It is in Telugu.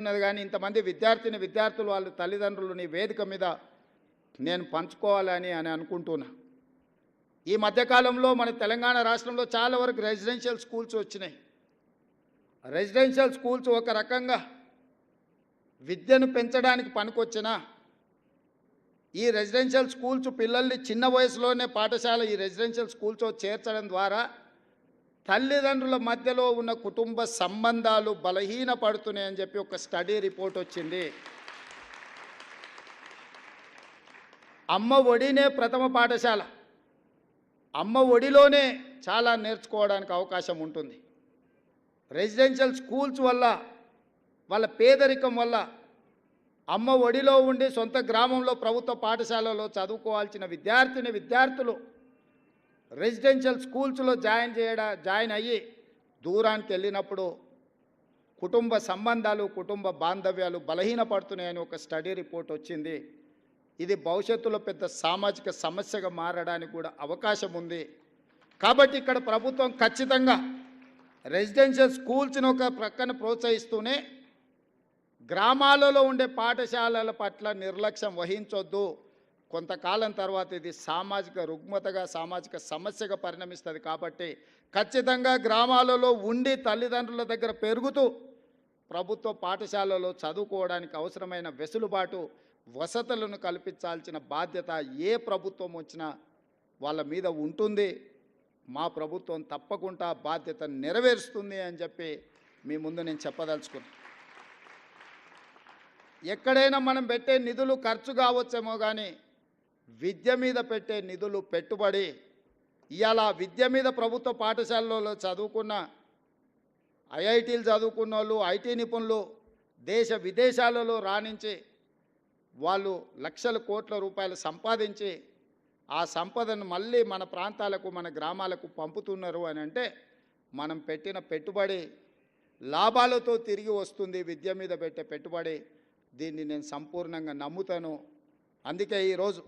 ఉన్నది కానీ ఇంతమంది విద్యార్థిని విద్యార్థులు వాళ్ళ తల్లిదండ్రులు వేదిక మీద నేను పంచుకోవాలని అని అనుకుంటున్నా. ఈ మధ్యకాలంలో మన తెలంగాణ రాష్ట్రంలో చాలా వరకు రెసిడెన్షియల్ స్కూల్స్ వచ్చినాయి. రెసిడెన్షియల్ స్కూల్స్ ఒక రకంగా విద్యను పెంచడానికి పనికొచ్చినా ఈ రెసిడెన్షియల్ స్కూల్స్ పిల్లల్ని చిన్న వయసులోనే పాఠశాల ఈ రెసిడెన్షియల్ స్కూల్స్ చేర్చడం ద్వారా తల్లిదండ్రుల మధ్యలో ఉన్న కుటుంబ సంబంధాలు బలహీనపడుతున్నాయని చెప్పి ఒక స్టడీ రిపోర్ట్ వచ్చింది. అమ్మ ఒడినే ప్రథమ పాఠశాల. అమ్మ ఒడిలోనే చాలా నేర్చుకోవడానికి అవకాశం ఉంటుంది. రెసిడెన్షియల్ స్కూల్స్ వల్ల వాళ్ళ పేదరికం వల్ల అమ్మ ఒడిలో ఉండి సొంత గ్రామంలో ప్రభుత్వ పాఠశాలలో చదువుకోవాల్సిన విద్యార్థిని విద్యార్థులు రెసిడెన్షియల్ స్కూల్స్లో జాయిన్ చేయడా జాయిన్ అయ్యి దూరానికి వెళ్ళినప్పుడు కుటుంబ సంబంధాలు కుటుంబ బాంధవ్యాలు బలహీనపడుతున్నాయని ఒక స్టడీ రిపోర్ట్ వచ్చింది. ఇది భవిష్యత్తులో పెద్ద సామాజిక సమస్యగా మారడానికి కూడా అవకాశం ఉంది. కాబట్టి ఇక్కడ ప్రభుత్వం ఖచ్చితంగా రెసిడెన్షియల్ స్కూల్స్ని ఒక ప్రక్కన ప్రోత్సహిస్తూనే గ్రామాలలో ఉండే పాఠశాలల పట్ల నిర్లక్ష్యం వహించొద్దు. కొంతకాలం తర్వాత ఇది సామాజిక రుగ్మతగా సామాజిక సమస్యగా పరిణమిస్తుంది కాబట్టి ఖచ్చితంగా గ్రామాలలో ఉండి తల్లిదండ్రుల దగ్గర పెరుగుతూ ప్రభుత్వ పాఠశాలలో చదువుకోవడానికి అవసరమైన వెసులుబాటు వసతులను కల్పించాల్సిన బాధ్యత ఏ ప్రభుత్వం వచ్చినా వాళ్ళ మీద ఉంటుంది. మా ప్రభుత్వం తప్పకుండా బాధ్యత నెరవేరుస్తుంది అని చెప్పి మీ ముందు నేను చెప్పదలుచుకున్నాను ఎక్కడైనా మనం పెట్టే నిధులు ఖర్చు కావచ్చేమో కానీ విద్య మీద పెట్టే నిధులు పెట్టుబడి ఇవాళ విద్య మీద ప్రభుత్వ పాఠశాలలో చదువుకున్న ఐఐటీలు చదువుకున్న వాళ్ళు ఐటీ నిపుణులు దేశ విదేశాలలో రాణించి వాళ్ళు లక్షల కోట్ల రూపాయలు సంపాదించి ఆ సంపదను మళ్ళీ మన ప్రాంతాలకు మన గ్రామాలకు పంపుతున్నారు అని అంటే మనం పెట్టిన పెట్టుబడి లాభాలతో తిరిగి వస్తుంది. విద్య మీద పెట్టే పెట్టుబడి దీన్ని నేను సంపూర్ణంగా నమ్ముతాను. అందుకే ఈరోజు